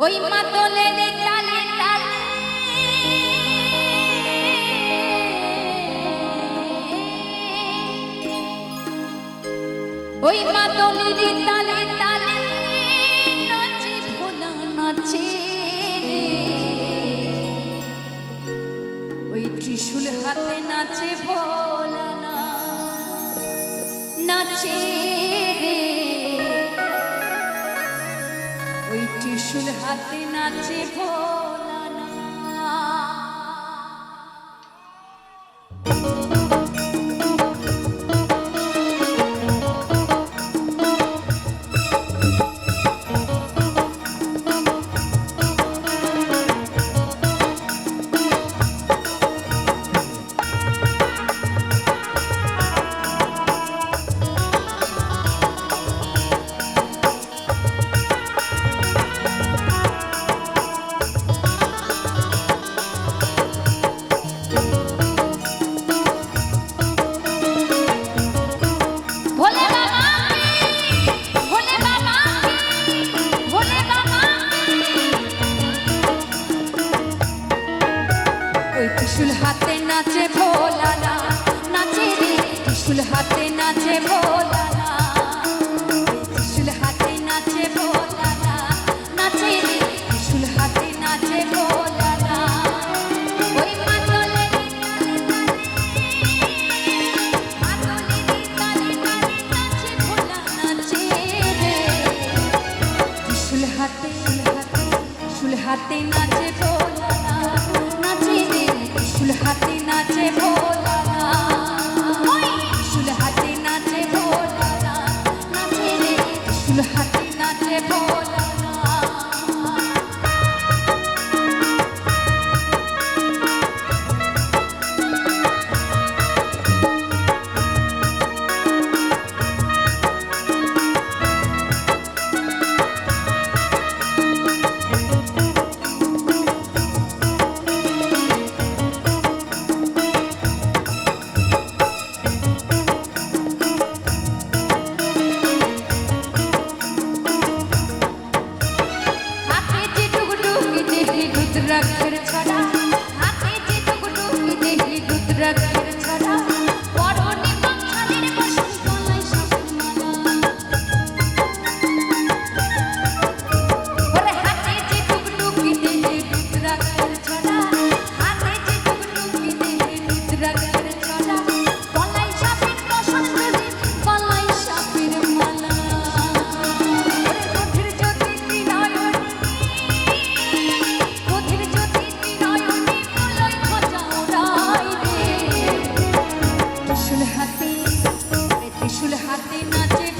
ওই মাতলের তালে তালে। ওই মাতলের তালে তালে। ত্রিশুল হাতে নাচে ভোর। ত্রিশুল হাতে নাচে ভোলানা ত্রিশুল হাতে নাচে ভোলানা নাচে রে ত্রিশুল হাতে নাচে ভোলানা ওই মাতলে মাতলে তালে তালে নাচে ভোলা রাখের হাতে নাচে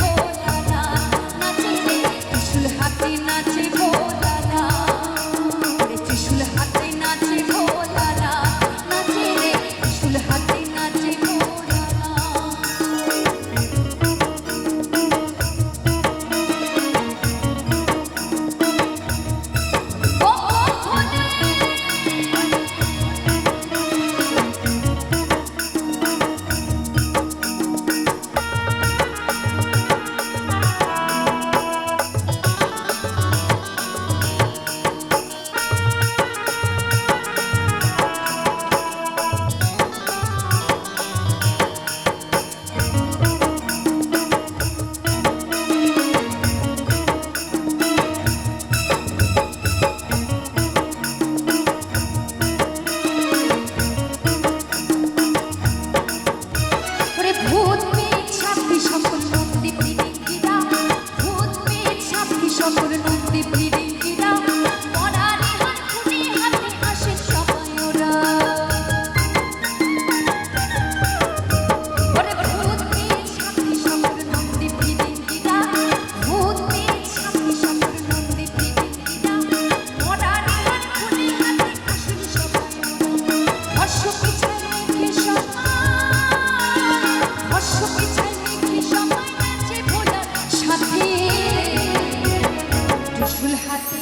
হাতে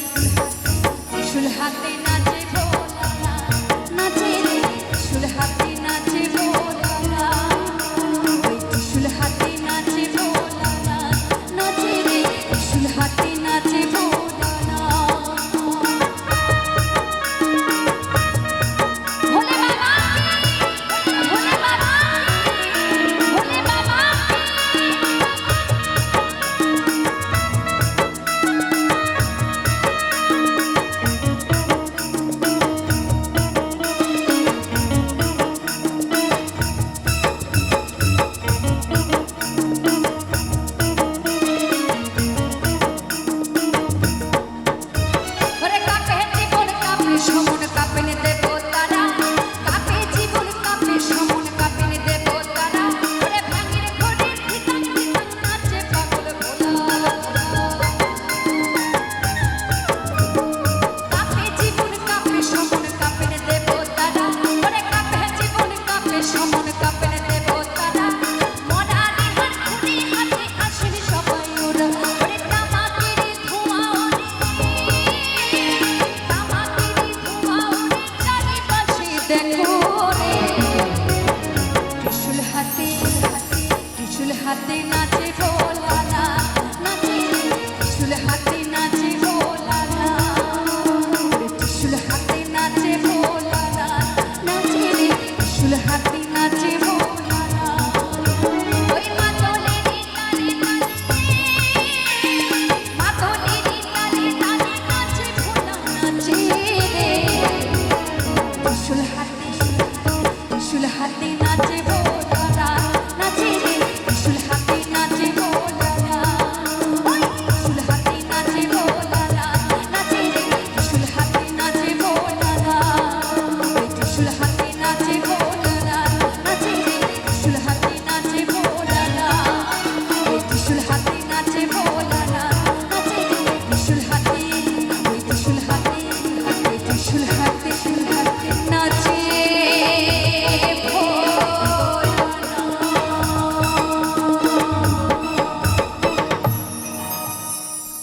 ত্রিশুল হাতে নাচে you'll have to